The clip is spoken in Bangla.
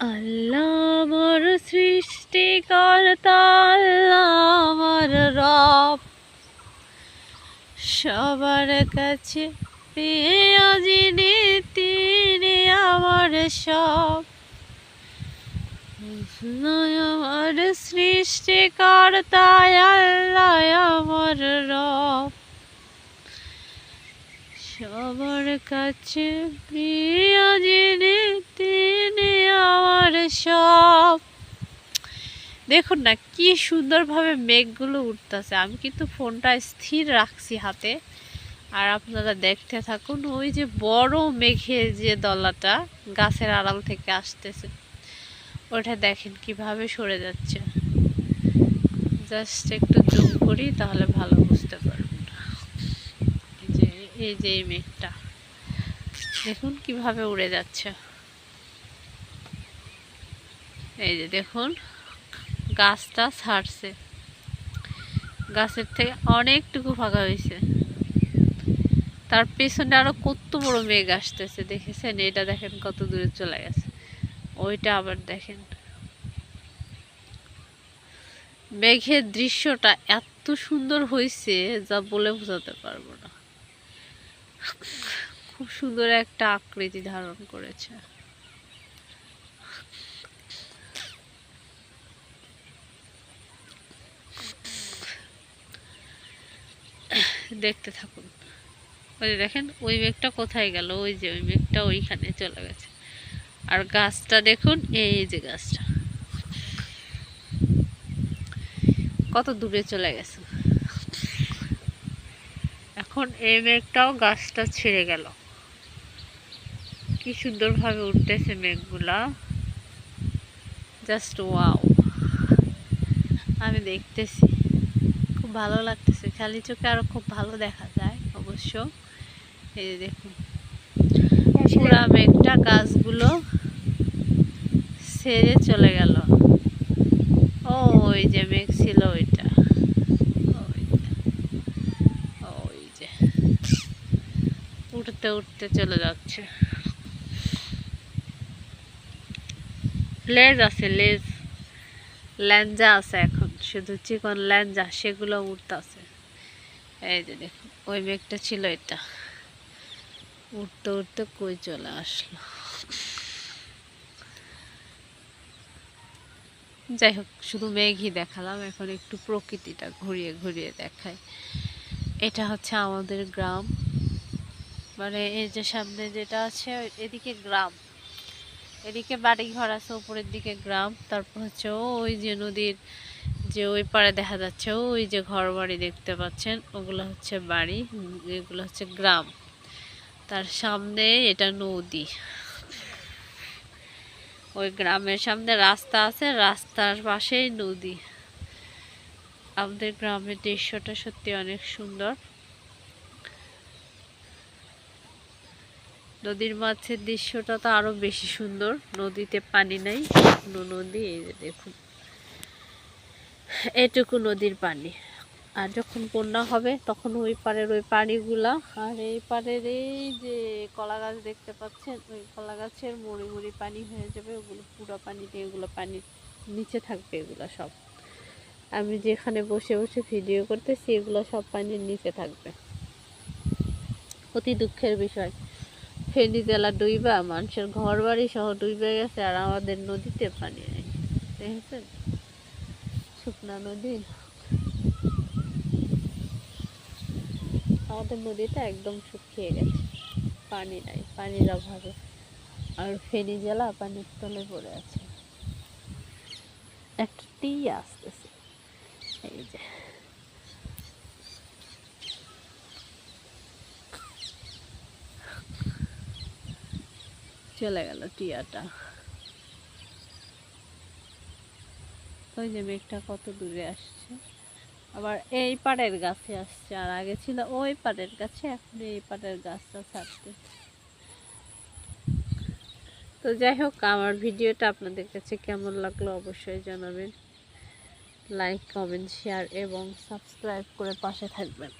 আল্লাহ আমার সৃষ্টিকর্তা আল্লাহ রব। সবার কাছে যিনি, তিনি আমার সব। আমার সৃষ্টিকর্তা, আল্লাহ আমার রব। সবার কাছে প্রিয় যিনি সব দেখুন না, কি সুন্দরভাবে মেঘগুলো উঠতেছে। আমি কিন্তু ফোনটা স্থির রাখছি হাতে। আর আপনারা দেখতে থাকুন, ওই যে বড় মেঘের যে দলাটা গাছের আড়াল থেকে আসতেছে। ওটা দেখেন কীভাবে সরে যাচ্ছে। জাস্ট একটু জুম করি, তাহলে ভালো বুঝতে পারবেন। এই যে এই যে এই মেঘটা। দেখুন কীভাবে উড়ে যাচ্ছে। এই যে দেখুন, গাছটা ছাড়ছে। গাছের থেকে অনেকটুকু ফাঁকা হয়েছে। তার পেছনে আরও কত বড় মেঘ আসতেছে, দেখেছেন? এটা দেখেন কত দূরে চলে গেছে। ওইটা আবার দেখেন। মেঘের দৃশ্যটা এত সুন্দর হয়েছে যা বলে বোঝাতে পারব না। খুব সুন্দর একটা আকৃতি ধারণ করেছে। দেখতে থাকুন। ওই দেখেন, ওই মেঘটা কোথায় গেল? ওই যে, ওই মেঘটা ওইখানে চলে গেছে। আর গাছটা দেখুন, এই যে গাছটা। কত দূরে চলে গেছে। এখন এই মেঘটাও গাছটা ছেড়ে গেল। কি সুন্দরভাবে উঠতেছে মেঘগুলা। Just wow. আমি দেখতেছি। খুব ভালো লাগতেছে। খালি চোখে আরও খুব ভালো দেখা যায় অবশ্য এই যে দেখুন পুরা মেঘটা গাছগুলো সেরে চলে গেল। ও ওই যে মেঘ ছিল ওইটা ওই যে, উঠতে উঠতে চলে যাচ্ছে। লেজ আছে লেজ। ল্যাঞ্জা আছে এখন। শুধু চিকন ল্যাঞ্জা সেগুলো উঠতেছে এই যে দেখুন, ওই মেঘটা ছিল এটা। উঠতে উঠতে কই চলে আসলো? যাই হোক, শুধু মেঘই দেখালাম, এখন একটু প্রকৃতিটা ঘুরিয়ে ঘুরিয়ে দেখাই। এটা হচ্ছে আমাদের গ্রাম। মানে এই যে সামনে যেটা আছে এদিকে গ্রাম। এদিকে বাড়ি ঘর আছে উপরের দিকে গ্রাম। তারপর হচ্ছে ওই যে নদীর যে ওই পারে দেখা যাচ্ছে, ওই যে ঘর বাড়ি দেখতে পাচ্ছেন, ওগুলো হচ্ছে বাড়ি এগুলো হচ্ছে গ্রাম। তার সামনে এটা নদী। ওই গ্রামের সামনে রাস্তা আছে, রাস্তার পাশেই নদী। আমাদের গ্রামের দৃশ্যটা সত্যি অনেক সুন্দর। নদীর মাছের দৃশ্যটা তো আরও বেশি সুন্দর। নদীতে পানি নাই নদী, এই যে দেখুন। এটুকু নদীর পানি। আর যখন বন্যা হবে, তখন ওই পাড়ের ওই পানিগুলা, আর এই পাড়ের এই যে কলা গাছ দেখতে পাচ্ছেন, ওই কলা গাছের মুড়ি মুড়ি পানি হয়ে যাবে, ওগুলো পুরো পানিতে, এগুলো পানির নিচে থাকবে, এগুলো সব। আমি যেখানে বসে বসে ভিডিও করতেছি, এগুলো সব পানির নিচে থাকবে। অতি দুঃখের বিষয়। ফেনী জেলা ডুইবা, মানুষের ঘর বাড়ি সহ ডুইবে গেছে, আর আমাদের নদীতে পানি নেই। দেখেছেন? শুকনা নদী। আমাদের নদীটা একদম শুকিয়ে গেছে। পানি নাই, পানির অভাবে। আর ফেনী জেলা পানির তলে পড়ে আছে। একটা টি আসতেছে। এই যে। চলে গেল টিয়াটা। ওই যে মেঘটা কত দূরে আসছে। আবার এই পাড়ের গাছে আসছে, আর আগে ছিল ওই পাড়ের গাছে, এখন এই পাড়ের গাছটা ছাড়তে। তো যাই হোক, আমার ভিডিওটা আপনাদের কাছে কেমন লাগল অবশ্যই জানাবেন। লাইক কমেন্ট শেয়ার এবং সাবস্ক্রাইব করে পাশে থাকবেন।